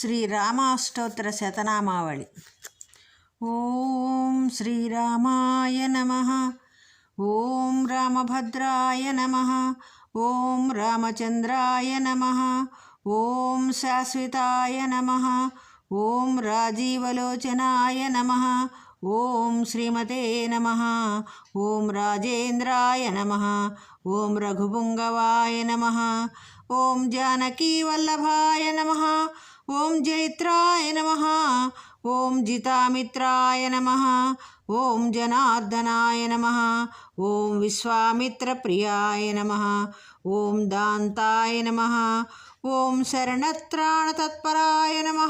శ్రీరామాష్టోత్తర శతనామావళి. ఓం శ్రీరామాయ నమ. ఓం రామభద్రాయ నమ. ఓం రామచంద్రాయ నమ. ఓం శాశ్వతాయ నమ. ఓం రాజీవలోచనాయ నమ. ఓం శ్రీమతే నమ. ఓం రాజేంద్రాయ నమ. ఓం రఘుపుంగవాయ నమ. ఓం జానకీవల్లభాయ నమ. ఓం జైత్రాయ నమ ఓం జితామిత్రాయ నమ ఓం జనార్దనాయ నమ ఓం విశ్వామిత్రప్రియాయ నమ ఓం దాంతాయ నమ ఓం శరణత్రాణతత్పరాయ నమ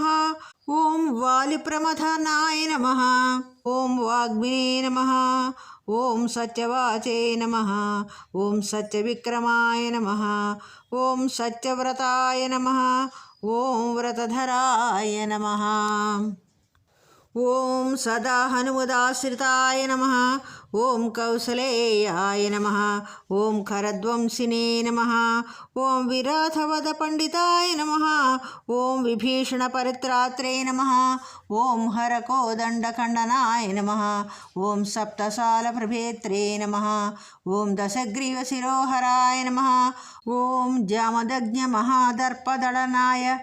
ఓం వాలిప్రమథనాయ నమ ఓం వాగ్మినే నమ ఓం సత్యవాచే నమ ఓం సత్యవిక్రమాయ నమ ఓం సత్యవ్రతాయ నమ ఓం వ్రతధరాయ నమ. ॐ सदा हनुमदाश्रिताय नमः। ॐ कौसलेयाय नमः। ॐ करध्वंसिने नमः। ॐ विराथवदपण्डिताय नमः। ॐ विभीषणपरित्रात्रे नमः। ॐ हरकोदण्डखण्डनाय नमः। ॐ सप्तसालप्रभेत्रे नमः। ॐ दशग्रीवशिरोहराय नमः। ॐ जामदज्ञमहादर्पदळनाय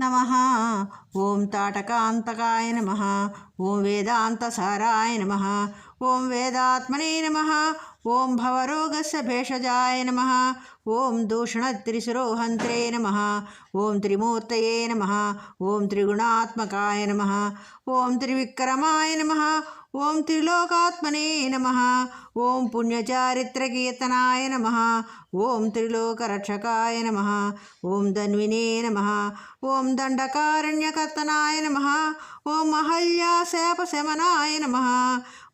नमः। ఓం తాటకాంతకాయ నమ ఓం వేదాంతసారాయ నమ ఓం వేదాత్మనే నమ ఓం భవరోగస్ భేషజాయ నమ ఓం దూషణత్రిశిరోహంత్రే నమ ఓం త్రిమూర్తయే నమ ఓం త్రిగుణాత్మకాయ నమ ఓం త్రివిక్రమాయ నమ ఓం త్రిలోకాత్మనే నమ ఓం పుణ్యచారిత్రకీర్తనాయ నమ ఓం త్రిలోకరక్షకాయ నమ ఓం ధన్వినే నమ ఓం దండకారణ్యక దండకారణ్యకర్తనాయ నమ. ఓం మహల్యాశాపశమనాయ నమ.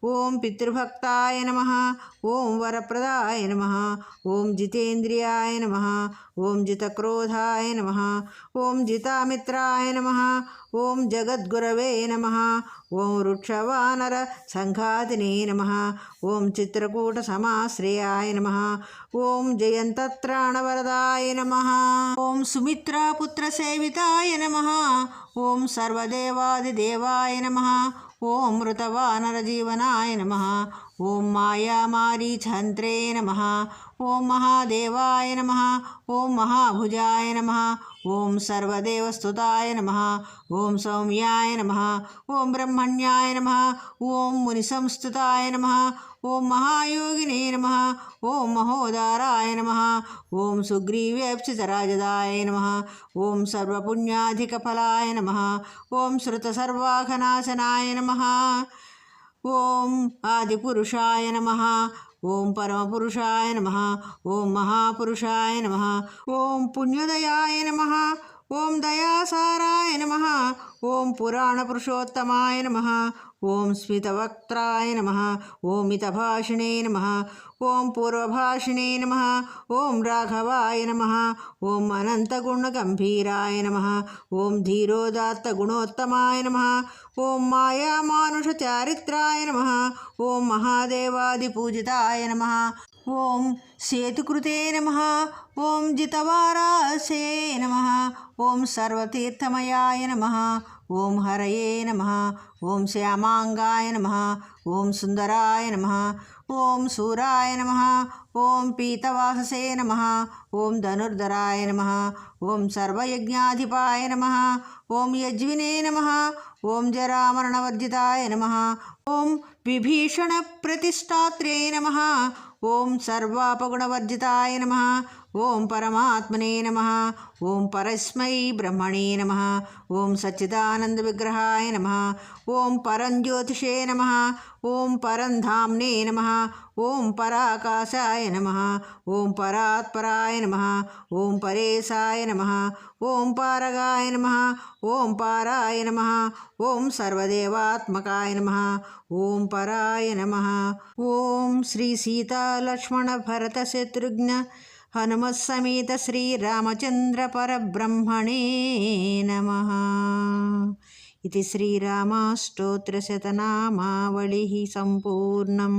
ఓం పితృభక్తాయ నమ ఓం వరప్రదాయ నమ ఓం జితేంద్రియాయ నమ ఓం జితక్రోధాయ నమ ఓం జితామిత్రాయ నమ ఓం జగద్గురవే నమ ఓం వృక్షవానర సంఘాతినే నమ ఓం చిత్రకూట సమాశ్రయాయ నమ ఓం జయంతత్రాణవరదాయ నమ ఓం సుమిత్రాపుత్రసేవితాయ నమ ఓం సర్వదేవాదిదేవాయ నమ ఓ అమృత ఓం మృతవానరజీవనాయ నమ ఓం మాయామారి మాయామారీఛంత్రే నమ ఓం మహాదేవాయ నమ ఓం మహాభుజాయ నమ ఓం సర్వదేవస్థుతాయ నమ ఓం సౌమ్యాయ నమ ఓం బ్రహ్మణ్యాయ నమ ఓం మునిసంస్థుతాయ నమ ఓం మహాయోగినే నమ ఓం మహోదారాయ నమ ఓం సుగ్రీవేప్సితరాజదాయ నమ ఓం సర్వపుణ్యాధికఫలాయ నమ ఓం శృతసర్వాఘనాశనాయ నమ ॐ आदिपुरुषाय नमः ॐ परमपुरुषाय नमः ॐ महापुरुषाय नमः ॐ पुण्योदयाय नमः ఓం దయాసారాయ నమ. ఓం పురాణ పురుషోత్తమాయ నమ. ఓం స్మితవక్త్రాయ నమ. ఓం మితభాషిణే నమ. ఓం పూర్వభాషిణే నమ. ఓం రాఘవాయ నమ. ఓం అనంతగుణగంభీరాయ నమ. ఓం ధీరోదాత్తగుణోత్తమాయ నమ. ఓం మాయామానుషచారిత్రాయ నమ. ఓం మహాదేవాదిపూజితాయ నమ. ఓం సేతుకృతే నమ ఓం జితవారాసే నమ ఓం సర్వతీర్థమయాయ నమ ఓం హరయే నమ ఓం శ్యామాంగాయ నమ ఓం సుందరాయ నమ ఓం సూరాయ నమ ఓం పీతవాహసే నమ ఓం ధనుర్ధరాయ నమ ఓం సర్వయజ్ఞాధిపాయ నమ ఓం యజ్వినే నమ ఓం జరామరణవర్జితాయ నమ ఓం విభీషణ ప్రతిష్టాత్రే నమ ఓం సర్వాపగుణవర్జితాయ నమ ఓం పరమాత్మనే నమ ఓం పరస్మై బ్రహ్మణే నమ ఓం సచ్చిదానంద విగ్రహాయ నమ ఓం పరం జ్యోతిషే నమ ఓం పరం ధామ్నే నమ ఓం పరాకాశాయ నమ ఓం పరాత్పరాయ నమ ఓం పరేశాయ నమ ఓం పారగాయ నమ ఓం పారాయ నమ ఓం సర్వదేవాత్మకాయ నమ ఓం పరాయ నమ. ఓం శ్రీ సీతాలక్ష్మణ భరత శత్రుఘ్న హనుమత్సమేత శ్రీరామచంద్ర పరబ్రహ్మణే నమ. ఇది శ్రీరామాష్టోత్రశతనామావళి సంపూర్ణం.